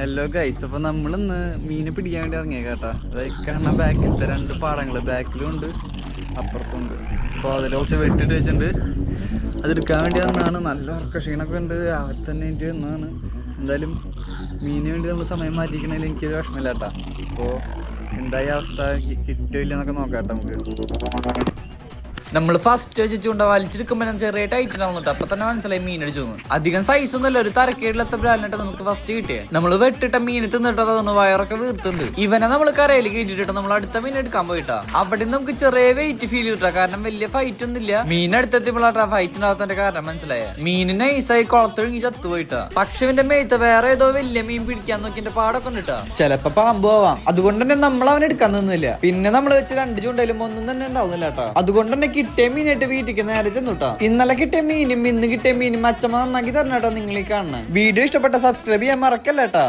Hello guys അപ്പൊ നമ്മളിന്ന് മീനെ പിടിക്കാൻ വേണ്ടി ഇറങ്ങിയ കേട്ടാ. കാണുന്ന ബാക്കിലത്തെ രണ്ട് പാടങ്ങൾ ബാക്കിലും ഉണ്ട് അപ്പുറത്തും ഉണ്ട് അപ്പോൾ അതിൽ കുറച്ച് വെട്ടിട്ട് വെച്ചിട്ടുണ്ട്. അതെടുക്കാൻ വേണ്ടി വന്നാണ്. നല്ല ഉറക്ക ക്ഷീണമൊക്കെ ഉണ്ട്. അവിടെ തന്നെ എനിക്ക് വന്നതാണ് എന്തായാലും മീനിന് വേണ്ടി നമ്മൾ സമയം മാറ്റിക്കണേൽ എനിക്കൊരു വിഷമമില്ല കേട്ടാ. അപ്പോൾ എന്തായ അവസ്ഥ? കിട്ടില്ല എന്നൊക്കെ നോക്കാം കേട്ടോ നമുക്ക്. നമ്മൾ ഫസ്റ്റ് വെച്ച് ചൂണ്ട വലിച്ചെടുക്കുമ്പോൾ ഞാൻ ചെറിയ ടൈറ്റ് നടന്നിട്ട് അപ്പൊ തന്നെ മനസ്സിലായി മീൻ അടിച്ചു തോന്നുന്നു അധികം സൈസ് ഒന്നുമല്ല ഒരു തരക്കേടിലത്തെ ബ്രാലിനിട്ട് നമുക്ക് ഫസ്റ്റ് കിട്ടിയേ. നമ്മൾ വെട്ടിട്ട മീൻ തിന്നിട്ട് തോന്നുന്നു വയറൊക്കെ വീർത്തുണ്ട്. ഇവനെ നമ്മൾ കരയിൽ കയറ്റിട്ട് നമ്മൾ അടുത്ത മീൻ എടുക്കാൻ പോയിട്ടാ. അവിടെ നമുക്ക് ചെറിയ വെയിറ്റ് ഫീൽ ചെയ്തിട്ടാ കാരണം വലിയ ഫൈറ്റ് ഒന്നുമില്ല മീൻ അടുത്തെത്തിയപ്പോഴാട്ടാ ഫൈറ്റ് ഉണ്ടാകാത്തതിന്റെ കാരണം മനസ്സിലായ. മീൻ നൈസായി കുളത്തൊഴുങ്ങി ചത്തുപോയിട്ടാ പക്ഷെ ഇവന്റെ മേത്ത് വേറെ ഏതോ വലിയ മീൻ പിടിക്കാൻ നോക്കി എന്റെ പാടൊക്കെ ഉണ്ട് ചിലപ്പോ പാമ്പ് ആവാം അതുകൊണ്ട് തന്നെ നമ്മൾ അവൻ എടുക്കാൻ നിന്നില്ല. പിന്നെ നമ്മൾ വെച്ച് രണ്ട് ചൂണ്ടയിലും ഒന്നും തന്നെ ഉണ്ടാവുന്നില്ല കേട്ടോ അതുകൊണ്ട് തന്നെ കിട്ടിയ വീട്ടിക്ക് നേരെ ചെന്നുട്ടാ. ഇന്നലെ കിട്ടിയ മീനും ഇന്ന് കിട്ടിയ മീനും അച്ഛമ്മ നന്നാക്കി തരണം കേട്ടോ നിങ്ങൾ കാണണം വീഡിയോ ഇഷ്ടപ്പെട്ട സബ്സ്ക്രൈബ് ചെയ്യാൻ മറക്കല്ല കേട്ടാ